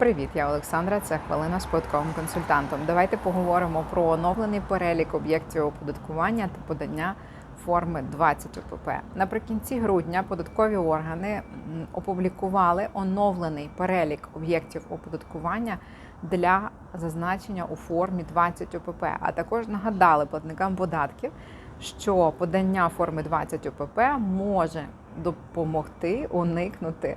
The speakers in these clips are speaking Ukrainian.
Привіт, я Олександра. Це хвилина з податковим консультантом. Давайте поговоримо про оновлений перелік об'єктів оподаткування та подання форми 20 ОПП. Наприкінці грудня податкові органи опублікували оновлений перелік об'єктів оподаткування для зазначення у формі 20 ОПП, а також нагадали платникам податків, що подання форми 20 ОПП може допомогти уникнути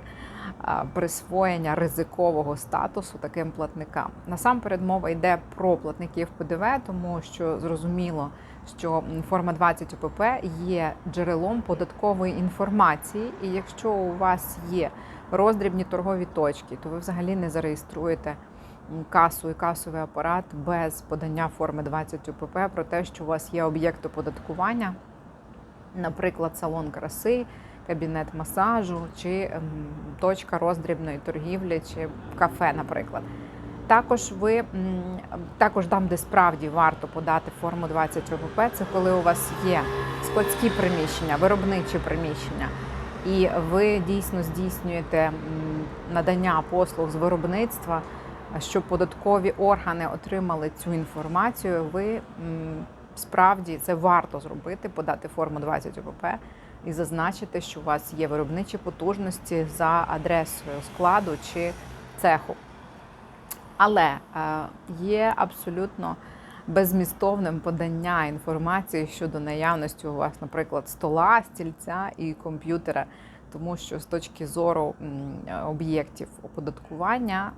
присвоєння ризикового статусу таким платникам. Насамперед мова йде про платників ПДВ, тому що зрозуміло, що форма 20 ОПП є джерелом податкової інформації, і якщо у вас є роздрібні торгові точки, то ви взагалі не зареєструєте касу і касовий апарат без подання форми 20 ОПП про те, що у вас є об'єкт оподаткування, наприклад, салон краси, кабінет масажу чи ем, точка роздрібної торгівлі, чи кафе, наприклад. Також ви також там, де справді варто подати форму 20 ОПП, це коли у вас є складські приміщення, виробничі приміщення, і ви дійсно здійснюєте надання послуг з виробництва, щоб податкові органи отримали цю інформацію. Ви справді це варто зробити, подати форму 20 ОПП і зазначити, що у вас є виробничі потужності за адресою складу чи цеху. Але е, є абсолютно безмістовним подання інформації щодо наявності у вас, наприклад, стола, стільця і комп'ютера, тому що з точки зору об'єктів оподаткування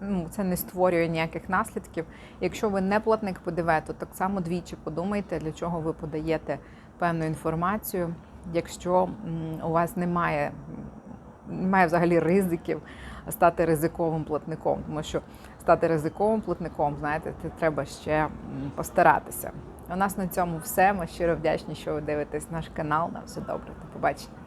ну, це не створює ніяких наслідків. Якщо ви не платник ПДВ, то так само двічі подумайте, для чого ви подаєте певну інформацію, якщо у вас немає, немає взагалі ризиків стати ризиковим платником, тому що стати ризиковим платником, знаєте, це треба ще постаратися. У нас на цьому все. Ми щиро вдячні, що ви дивитесь наш канал. На все добре. До побачення.